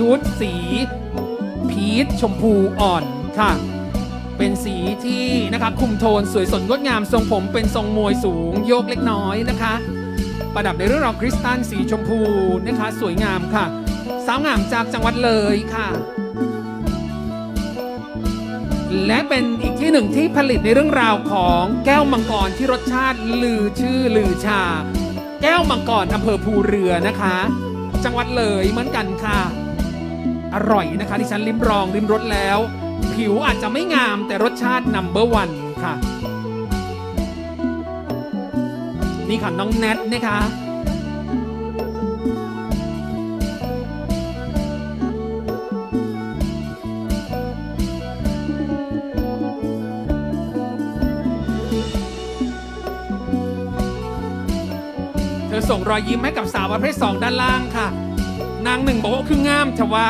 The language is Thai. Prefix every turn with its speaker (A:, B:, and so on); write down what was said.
A: ชุดสี พีชชมพูอ่อนค่ะ เป็นสีที่นะคะคุมโทนสวยสดงดงามทรงผมเป็นทรงมวยสูงโยกเล็กน้อยนะคะ ประดับในเรื่องราวคริสตัลสีชมพูนะคะ สวยงามค่ะ สาวงามจากจังหวัดเลยค่ะ และเป็นอีกที่หนึ่งที่ผลิตในเรื่องราวของแก้วมังกรที่รสชาติลือชื่อลือชา แก้วมังกรอำเภอภูเรือนะคะ จังหวัดเลยเหมือนกันค่ะ อร่อยนะคะที่ฉันลิ้มลองลิ้มรสแล้ว ผิวอาจจะไม่งามแต่รสชาตินัมเบอร์วันค่ะ นี่ค่ะน้องแนทนะคะเธอส่งรอยยิ้มให้กับสาวประเภทสองด้านล่างค่ะ นางหนึ่งบอกว่าคืองามชวะ